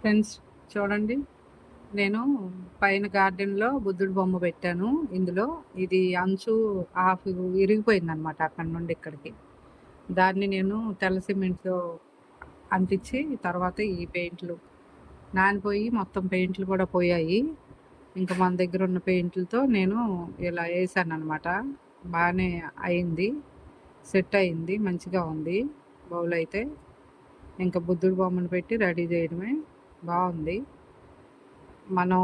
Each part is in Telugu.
ఫ్రెండ్స్ చూడండి. నేను పైన గార్డెన్లో బుద్ధుడు బొమ్మ పెట్టాను. ఇందులో ఇది అంచు హాఫ్ ఇరిగిపోయింది అనమాట అక్కడ నుండి ఇక్కడికి. దాన్ని నేను తెల్ల సిమెంట్తో అంటించి తర్వాత ఈ పెయింట్లు నానిపోయి మొత్తం పెయింట్లు కూడా పోయాయి. ఇంకా మన దగ్గర ఉన్న పెయింట్లతో నేను ఇలా వేసాను అనమాట బాగానే అయింది. సెట్ అయింది. మంచిగా ఉంది. బౌల్ అయితే ఇంకా బుద్ధుడు బొమ్మను పెట్టి రెడీ చేయడమే. బాగుంది. మనం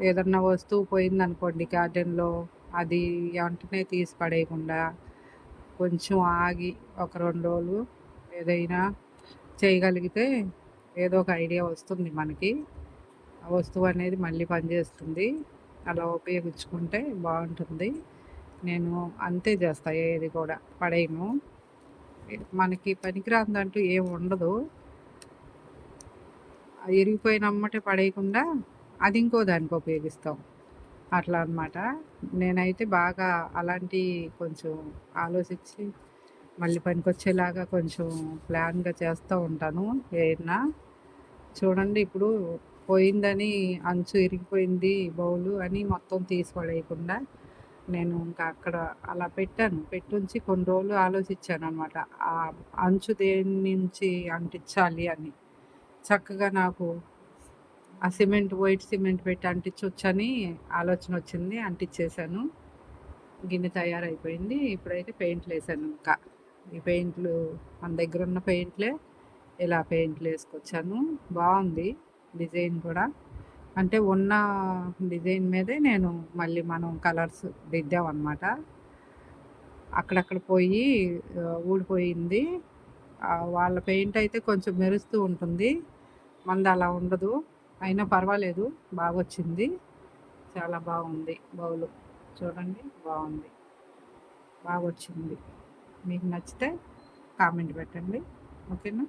ఏదన్నా వస్తువు పోయిందనుకోండి గార్డెన్లో అది వెంటనే తీసి పడేయకుండా కొంచెం ఆగి ఒక రెండు రోజులు ఏదైనా చేయగలిగితే ఏదో ఒక ఐడియా వస్తుంది మనకి. ఆ వస్తువు అనేది మళ్ళీ పనిచేస్తుంది. అలా ఉపయోగించుకుంటే బాగుంటుంది. నేను అంతే చేస్తా ఏది కూడా పడేయను. మనకి పనికిరాందంటూ ఏమి ఉండదు. ఎరిగిపోయిన అమ్మటే పడేయకుండా అది ఇంకో దానికి ఉపయోగిస్తాం. అట్లా అనమాట నేనైతే బాగా అలాంటి కొంచెం ఆలోచించి మళ్ళీ పనికొచ్చేలాగా కొంచెం ప్లాన్గా చేస్తూ ఉంటాను ఏదైనా. చూడండి ఇప్పుడు పోయిందని అంచు ఇరిగిపోయింది బౌలు అని మొత్తం తీసి పడేయకుండా నేను ఇంకా అక్కడ అలా పెట్టాను. పెట్టుంచి కొన్ని రోజులు ఆలోచించాను అనమాట ఆ అంచు దేని నుంచి అంటించాలి అని. చక్కగా నాకు ఆ సిమెంట్ వైట్ సిమెంట్ పెట్టి అంటించవచ్చని ఆలోచన వచ్చింది. అంటించేసాను గిన్నె తయారైపోయింది. ఇప్పుడైతే పెయింట్లు వేసాను. ఇంకా ఈ పెయింట్లు మన దగ్గర ఉన్న పెయింట్లే ఇలా పెయింట్లు వేసుకొచ్చాను. బాగుంది డిజైన్ కూడా. అంటే ఉన్న డిజైన్ మీదే నేను మళ్ళీ మనం కలర్స్ దిద్దామన్నమాట. అక్కడక్కడ పోయి ఊడిపోయింది. వాళ్ళ పెయింట్ అయితే కొంచెం మెరుస్తూ ఉంటుంది. మంది అలా ఉండదు. అయినా పర్వాలేదు. బాగా వచ్చింది చాలా బాగుంది. బౌలు. చూడండి. బాగుంది. బాగా వచ్చింది మీకు నచ్చితే కామెంట్ పెట్టండి. ఓకేనా?